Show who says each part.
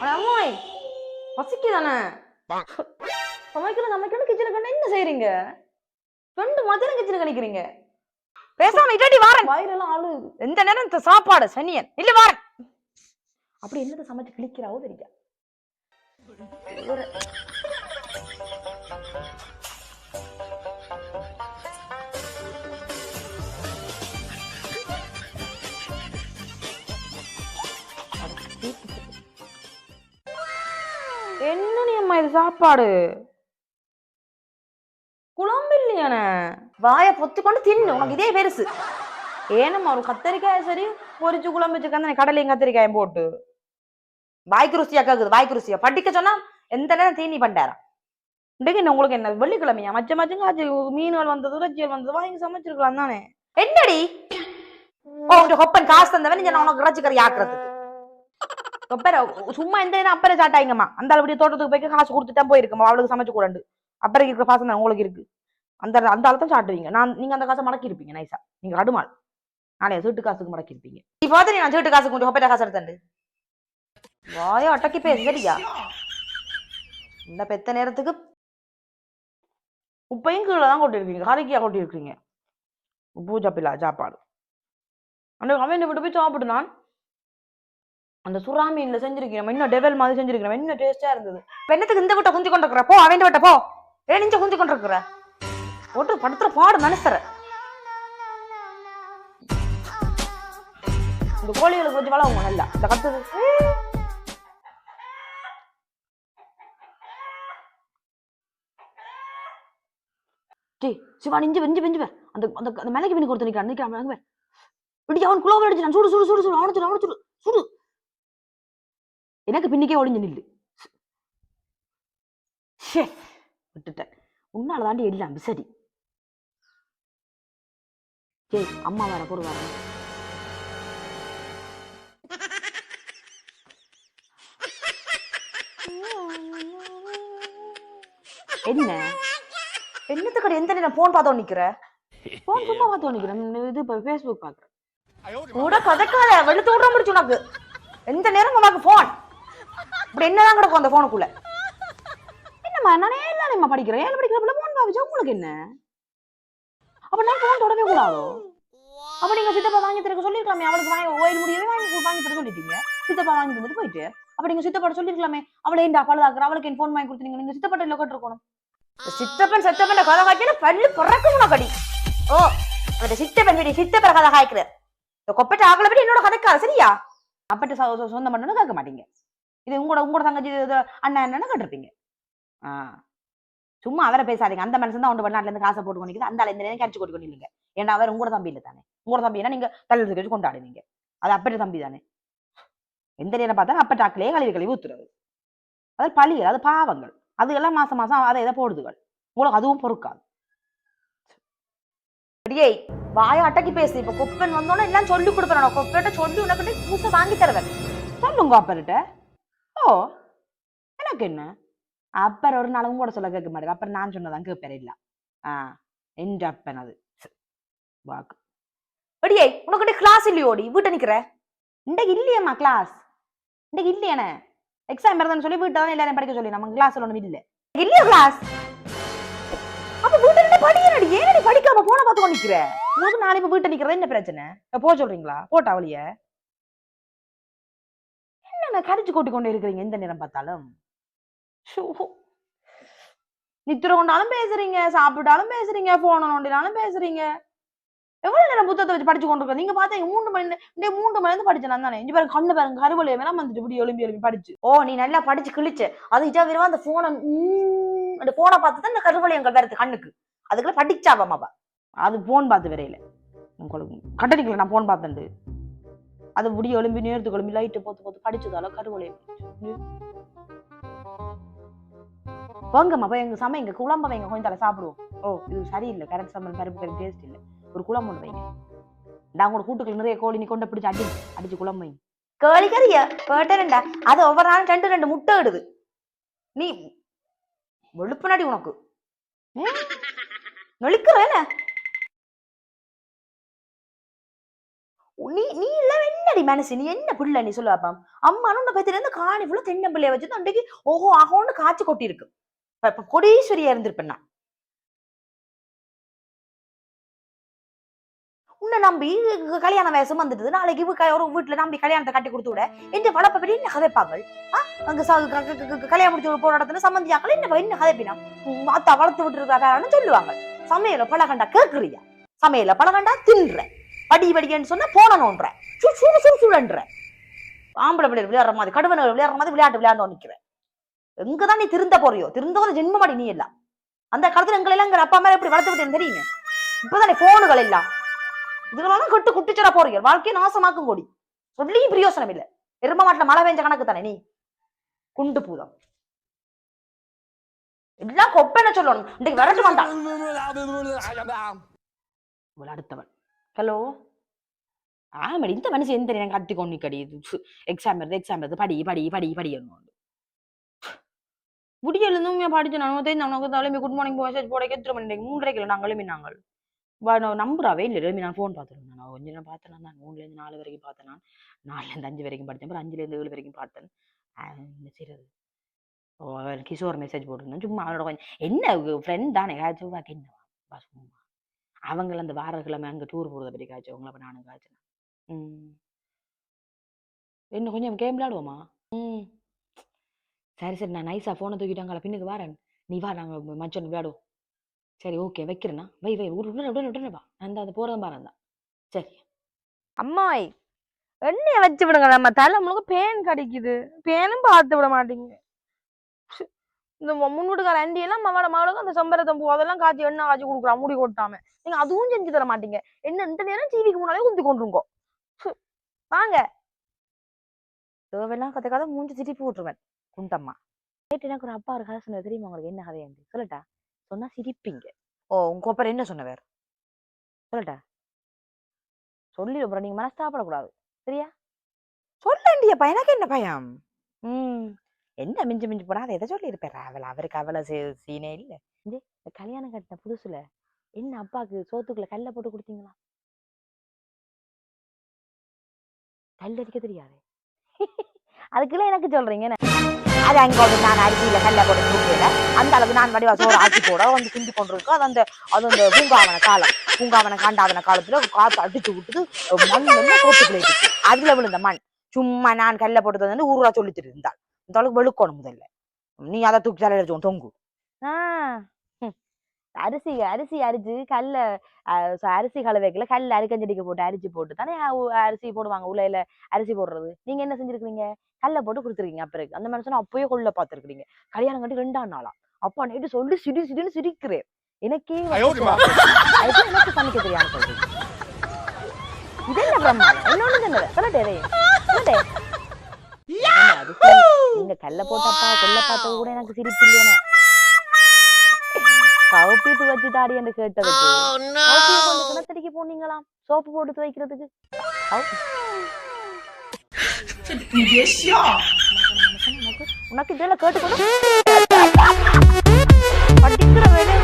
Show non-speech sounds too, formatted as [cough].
Speaker 1: அட அம்மாய் பசிக்குதானே? சமைக்கணும் சமைக்கணும் கிச்சனுக்கு கண்ணா என்ன செய்றீங்க? ரெண்டு மத்தியானம் கிச்சனுக்கு கணிக்கிறீங்க
Speaker 2: பேசாம இல்லாட்டி வாரேன்.
Speaker 1: வயிறெல்லாம் அழு
Speaker 2: எந்த நேரம் இந்த சாப்பாடு சனியன். இல்ல வாரேன்.
Speaker 1: அப்படி என்னத்தை சமைச்சு கிளிக்கிறாவோ தெரியா? என்ன நீ அம்மா இது சாப்பாடு? குழம்பு இல்லையானே வாயை பொத்தி கொண்டு தின்னு உனக்கு இதே பெருசு. ஏனம்மா ஒரு கத்தரிக்காய் சரி பொரிச்சு குழம்பு வச்சுக்காந்த கடலையும் கத்திரிக்காயும் போட்டு. வாய்க்கு ருசியா கேக்குது வாய்க்கு ருசியா. படிக்க சொன்னா எந்த நேரம் தீனி பண்டாராம்? இன்றைக்கு என்ன உங்களுக்கு என்ன வெள்ளிக்கிழமையா? மச்ச மச்சங்க ஆச்சு மீன்கள் வந்தது இறைச்சிகள் வந்தது வாங்கி சமைச்சிருக்கலாம் தானே? என்னடி? ஓ கொப்பன் காசு தந்தவன் நான் உனக்கு இறைச்சி கறி ஆக்குறதுக்கு. கொப்பர சும்மா எந்த நேரம் அப்புறம் சாட்டாயிங்கம்மா அந்த அளவுடைய தோட்டத்துக்கு போய் காசு கொடுத்துட்டா போயிருக்கம்மா. அவளுக்கு சமைச்சு கூடாண்டு. அப்பறைக்கு இருக்கிற பாசம் தான் உங்களுக்கு இருக்கு. அந்த அந்த அளவுதான் சாட்டுவீங்க நான் நீங்க அந்த காசை மடக்கி இருப்பீங்க நைசா நீங்க அடுமாள் நாளைய சீட்டு காசுக்கு மடக்கி இருப்பீங்க இப்போ பார்த்து நான் சீட்டு காசுக்கு கொஞ்சம் கொப்பைட்ட காசு எடுத்தேன் வாயோ அட்டக்கி பேசு சரியா? இந்த பெத்த நேரத்துக்கு உப்பையும் கீழே தான் கொட்டிருக்கீங்க கறிக்கியா கொட்டிருக்கீங்க உப்பு சாப்பிடல சாப்பாடு. அந்த அவன் விட்டு போய் சாப்பிட்டு நான் அந்த சுறா மீன்ல செஞ்சிருக்கிறோம் இன்னும் டெவல் மாதிரி செஞ்சிருக்கிறோம் இன்னும் டேஸ்டா இருந்தது. பெண்ணத்துக்கு இந்த விட்ட குந்தி கொண்டிருக்கிற? போ அவன் விட்ட போ. ஏ நிஞ்ச குந்தி கொண்டிருக்கிற? ஒட்டு படுத்துற பாடு மனுஷர. இந்த கோழிகளுக்கு கொஞ்சம் வளவுங்க நல்லா. இந்த கத்துது டே சிவா நெஞ்சு வெஞ்சு வெஞ்சு பேர். அந்த அந்த அந்த மிளகு மீன் கொடுத்து நிற்கிறான் நிற்கிறான் மிளகு பேர் இப்படி அவன் குளோபல் அடிச்சு நான் சுடு சுடு சுடு சுடு. அவனை சுடு அவனை சுடு. சுடு. எனக்கு பின்னிக்கே ஒளிஞ்சு நில்லு. ஷே. விட்டுட்டேன். உன்னால தாண்டி எல்லாம் சரி ஏய் அம்மா வர பொறு வர என்ன? என்னத்துக்கு எந்த நேரம் போன் பார்த்தோம் நிக்கிற? போன் சும்மா பார்த்தோம் நிக்கிறேன் இது இப்போ ஃபேஸ்புக் பாக்குறேன் கூட கதைக்காத வெளுத்து விட முடிச்சு உனக்கு எந்த நேரம் உனக்கு போன் இப்படி என்னதான் கிடக்கும் அந்த போனுக்குள்ள என்னம்மா நானே எல்லாரும் படிக்கிறேன். ஏழு படிக்கிறப்பல போன் பாவிச்சா உங்களுக்கு என்ன? அப்ப நான் போன் தொடவே கூடாதோ? அப்ப நீங்க சித்தப்பா வாங்கி தருக்க சொல்லிருக்கலாமே. அவளுக்கு வாங்கி ஓயில் முடியவே வாங்கி வாங்கி தர சொல்லிட்டீங்க. சித்தப்பா வாங்கி தந்துட்டு போயிட்டு அப்ப நீங்க சித்தப்பாட்ட சொல்லிருக்கலாமே. அவளை ஏன்டா பழுதாக்குற? அவளுக்கு என் போன் வாங்கி கொடுத்தீங்க நீங்க சித்தப்பட்ட இல்ல இருக்கணும். சித்தப்பன் சித்தப்பன் கதை காய்க்கிற பல்லு பிறக்கும் கடி ஓ அந்த சித்தப்பன் சொல்லி சித்தப்பன் கதை காய்க்கிற இந்த கொப்பட்ட ஆகல படி என்னோட கதைக்காது சரியா? அப்பட்ட சொந்தம் பண்ணணும் கேட்க மாட்டீங்க. இது உங்களோட உங்களோட தங்கச்சி இது அண்ணன் என்னன்னு கேட்டிருப்பீங்க. ஆ. சும்மா அவரை பேசாதீங்க. அந்த மனுஷன் தான் ஒன்று இருந்து காசை போட்டு கொண்டு அந்த ஆள் இந்த நேரம் கடிச்சு கொண்டு கொண்டிருங்க. ஏன்னா அவர் உங்களோட தம்பி இல்லை தானே. உங்களோட தம்பினா நீங்க தள்ளி வச்சு கொண்டாடுவீங்க. அது அப்பட்ட தம்பி தானே. எந்த நேரம் பார்த்தா அப்பட்ட ஆக்கிலேயே கழுவி கழுவி ஊத்துறது. அது பழிகள் அது பாவங்கள். அதுக்கெல்லாம் மாசம் மாசம் அதை இதை போடுதுகள். உங்களுக்கு அதுவும் பொறுக்காது. அடியே வாய அட்டக்கி பேசு. இப்ப கொப்பன் வந்தோன்னே எல்லாம் சொல்லி கொடுப்பேன் கொப்பன்ட்ட சொல்லி உனக்கிட்ட புதுசை வாங்கி தருவேன். சொல்லுங்க அப்பர்கிட்ட. ஓ எனக்கு என்ன? அப்பர் ஒரு நாளும் கூட சொல்ல கேட்க மாட்டேன் அப்புறம் நான் சொன்னதான் கேட்பேன் இல்ல. ஆ என்ற அப்பன் அது. வாக்கு. அடியே உனக்கிட்ட கிளாஸ் இல்லையோடி? வீட்டை நிக்கிற? இன்றைக்கு இல்லையம்மா கிளாஸ் இன்றைக்கு இல்லையானே எக்ஸாம் இருந்தான்னு சொல்லி வீட்டை தான் எல்லாரும் படிக்க சொல்லி நம்ம கிளாஸ் ஒன்றும் இல்லை. இல்லையா கிளாஸ் அப்ப வீட்டை நின்று படிக்கிறடி ஏன் படிக்காம போன பார்த்து கொண்டு நிக்கிற? உனக்கு நாளைக்கு வீட்டை நிக்கிறது என்ன பிரச்சனை? இப்ப போக சொல்றீங்களா? போட்டா அவளிய என்ன கரிச்சு கொட்டி கொண்டு இருக்கிறீங்க? எந்த நேரம் பார்த்தாலும். நித்திர கொண்டாலும் பேசுறீங்க சாப்பிட்டாலும் பேசுறீங்க போன நோண்டினாலும் பேசுறீங்க. எவ்வளவு நேரம் புத்தகத்தை வச்சு படிச்சு கொண்டு நீங்க பாத்தீங்க மூன்று மணி இந்த மூன்று மணி இருந்து படிச்சேன் நான் தானே. இங்க பாருங்க கண்ணு பாருங்க கருவலைய வேணா வந்துட்டு இப்படி எழும்பி எழும்பி படிச்சு. ஓ நீ நல்லா படிச்சு கிழிச்சு. அது இஜா விரவா அந்த போனை அந்த போனை பார்த்து தான் இந்த கருவலையங்கள் வருது கண்ணுக்கு. அதுக்குள்ள படிச்சாவாமாவா அது போன் பார்த்து விரையில. உங்களுக்கு கட்டடிக்கல நான் போன் பார்த்தேன் அது முடிய எலும்பி நேரத்துக்கு எலும்பி லைட்டு போத்து போத்து படிச்சதால கருவலையம் வாங்கம்மா போய் எங்க சமை எங்க குழம்ப வைங்க கொஞ்சம் தலை சாப்பிடுவோம். ஓ இது சரியில்லை கரெக்ட் சம்பளம் கருப்பு கறி டேஸ்ட் இல்லை. ஒரு குழம்பு ஒன்று வைங்க. நான் கூட கூட்டுக்குள்ள நிறைய கோழி நீ கொண்டு பிடிச்சி அடி அடிச்சு குழம்பு வைங்க. கோழி கறியா கேட்டேன்டா அது ஒவ்வொரு நாளும் ரெண்டு ரெண்டு முட்டை இடுது. நீ வெளுப்புனாடி உனக்கு. நொழிக்கிற நீ நீ என்னடி மனசு நீ என்ன பிள்ளை நீ சொல்லு பாப்பா அம்மானு உன்னை பத்தில இருந்து காணி ஃபுல்லா தென்னம்பிள்ளைய வச்சு அன்றைக்கு ஓஹோ ஆகோன்னு காய்ச்சி கொட்டி இருக்கு இப்ப- கொடீஸ்வரியா இருந்திருப்பேன் நான். உன்னை நம்பி கல்யாண வயசும் வந்துட்டு நாளைக்கு ஒரு வீட்டுல நம்பி கல்யாணத்தை கட்டி கொடுத்து விட. எந்த வளப்ப என்ன கதைப்பாங்க ஆ? அங்க க- கல்யாணம் முடிச்சு போற இடத்துல சம்மந்தியாக்கள் என்ன என்ன கதைப்பினா? மாத்தா வளர்த்து விட்டு இருக்கிறான்னு சொல்லுவாங்க? சமையல பழகண்டா கேக்குறியா? சமையல பழகண்டா தின்ற படி படிக்கன்னு சொன்னா போனணுன்ற சு சு சு சுழன்ற ஆம்பளை பிள்ளைகள் விளையாடுற மாதிரி கடுவன விளையாடுற மாதிரி விளையாட்டு விளையாண்டு நிக்கிறேன் எங்கதான் நீ திருந்த போறியோ? திருந்தவன ஜென்மமாடி நீ எல்லாம் அந்த காலத்துல எங்களை எல்லாம் எங்க அப்பா அம்மா எப்படி வளர்த்து விட்டேன்னு தெரியுங்க இப்பதானே போனுகள் எல்லாம். இதுகளெல்லாம் கட்டு குட்டிச்சட போறீங்க. வாழ்க்கையை நாசமாக்கும் கூடி. சொல்லியும் பிரயோசனம் இல்ல. எரும மாட்டுல மழை பெஞ்ச கணக்கு தானே நீ? குண்டு பூதம். எல்லாம் கொப்பென சொல்லணும். இன்னைக்கு விரட்டு வந்தான். [laughs] இவள் அடுத்தவன் ஹலோ? ஆமாடி இந்த மனுஷன் எந்த எனக்கு கத்தி கொண்டு கடி எக்ஸாம் வருது எக்ஸாம் வருது படி படி படி படி முடியல படிச்சு நான் தெரிஞ்ச உனக்கு தலைமை குட் மார்னிங் மெசேஜ் போட எத்தனை மணி மூன்றரைக்கு நாங்கள் எழுமி நாங்கள் நம்புறாவே இல்லை எழுமி நான் ஃபோன் பார்த்துருந்தேன் நான் கொஞ்ச நேரம் பார்த்தேன் நான் மூணுலேருந்து நாலு வரைக்கும் பார்த்தேன் நான் நாலுலேருந்து அஞ்சு வரைக்கும் படித்தேன் அப்புறம் அஞ்சுலேருந்து ஏழு வரைக்கும் பார்த்தேன் என்ன செய்யறது ஓ கிஷோர் மெசேஜ் போட்டிருந்தேன் சும்மா அவனோட கொஞ்சம் என்ன ஃப்ரெண்ட் தானே காய்ச்சி என்னவா சும்மா அவங்கள அந்த வாரக்கிழமை அங்கே டூர் போகிறத பற்றி காய்ச்சவங்கள அப்போ நானும் காய்ச்சினேன் ம். என்ன கொஞ்சம் கேம் விளையாடுவோமா? ம். சரி சரி. நான் நைஸாக ஃபோனை தூக்கிட்டாங்களா பின்னுக்கு வரேன். நீ வா நாங்கள் மச்சன் விளையாடுவோம். சரி ஓகே வைக்கிறேன்னா வை வை. உடனே உடனே உடனே வா. அந்த அந்த போகிறதும் பாரு தான் சரி.
Speaker 2: அம்மாய் எண்ணெய வச்சு விடுங்க. நம்ம தலை முழுக்க பேன் கடிக்குது. பேனும் பார்த்து விட மாட்டீங்க. ச்சு. இந்த மு- முன்வீட்டுக்கார அண்டி எல்லாம் மவட மகளுக்கு அந்த செம்பரத்தம் பூ அதெல்லாம் காய்ச்சி எண்ணெய் காய்ச்சி கொடுக்குறான் முடி கொட்டாம. நீங்க அதுவும் செஞ்சு தர மாட்டீங்க. என்ன இந்த நேரம் டிவிக்கு முன்னாலே குந்தி கொண்டுருங்கோ வாங்க.
Speaker 1: தேவையெல்லாம் கதை கதை மூஞ்சி சிரிப்பு விட்டுருவேன் குண்டம்மா. நேற்று எனக்கு ஒரு அப்பா ஒரு கதை சொன்னது தெரியுமா உங்களுக்கு என்ன கதை? என்று. சொல்லட்டா? சொன்னா சிரிப்பீங்க. ஓ உங்க கோப்பர் என்ன சொன்னவர்? சொல்லட்டா? சொல்லி அப்புறம் நீங்க மனஸ்தாப்படக்கூடாது சரியா? சொல்லேண்டியப்பா எனக்கு என்ன பயம்? ம். என்ன மிஞ்சி மிஞ்சி போடாத எதை சொல்லி இருப்பார் அவள் அவருக்கு அவளை சீனே இல்லை. இந்த கல்யாணம் கட்டின புதுசுல என்ன அப்பாவுக்கு சோத்துக்குள்ள கல்ல போட்டு கொடுத்தீங்களா? கல் அடிக்க தெரியாது. அதுக்குள்ள எனக்கு சொல்றீங்க அது அங்க வந்து நான் அரிசியில கல்ல போட்டு கொடுக்கல அந்த அளவுக்கு நான் வடிவா சோறு ஆக்கி போட வந்து கிண்டி கொண்டு அது அந்த அது அந்த பூங்காவன காலம். பூங்காவன காண்டாவன காலத்துல காத்து அடிச்சு விட்டுது. மண் வந்து சோத்துக்குள்ள இருக்கு. அதுல விழுந்த மண். சும்மா நான் கல்ல போட்டது வந்து ஊரா சொல்லிட்டு இருந்தாள். இந்த அளவுக்கு வெளுக்கணும் முதல்ல. நீ அதை தூக்கி தலையில தொங்கு. ஆ, அரிசி அரிசி அரிச்சு கல்ல அரிசி கலவைக்கல கல்ல அரிக்கஞ்சடிக்கு போட்டு அரிச்சு போட்டு தானே அரிசி போடுவாங்க உலையில அரிசி போடுறது. நீங்க என்ன செஞ்சிருக்கீங்க கல்ல போட்டு கொடுத்துருக்கீங்க அப்புறம் அந்த மனுஷனை அப்பயே கொள்ள பார்த்துருக்கீங்க கல்யாணம் கட்டி ரெண்டாம் நாளா? அப்பா நைட்டு சொல்லி சிரி சிரின்னு சிரிக்கிறேன். எனக்கே எனக்கு சமைக்க தெரியாம சொல்றீங்க இது என்ன பிரம்மாண்டம் இன்னொன்னு சொல்லட்டே. நீங்க கல்ல போட்டப்பா கொல்ல பார்த்தது கூட எனக்கு சிரிப்பு இல்லையா கவுப்பீட்டு வச்சுட்டாடி என்று கேட்டது oh, கிணத்தடிக்கு போனீங்களாம் சோப்பு போட்டு துவைக்கிறதுக்கு உனக்கு இதெல்லாம் கேட்டுக்கணும் படிக்கிற வேலையை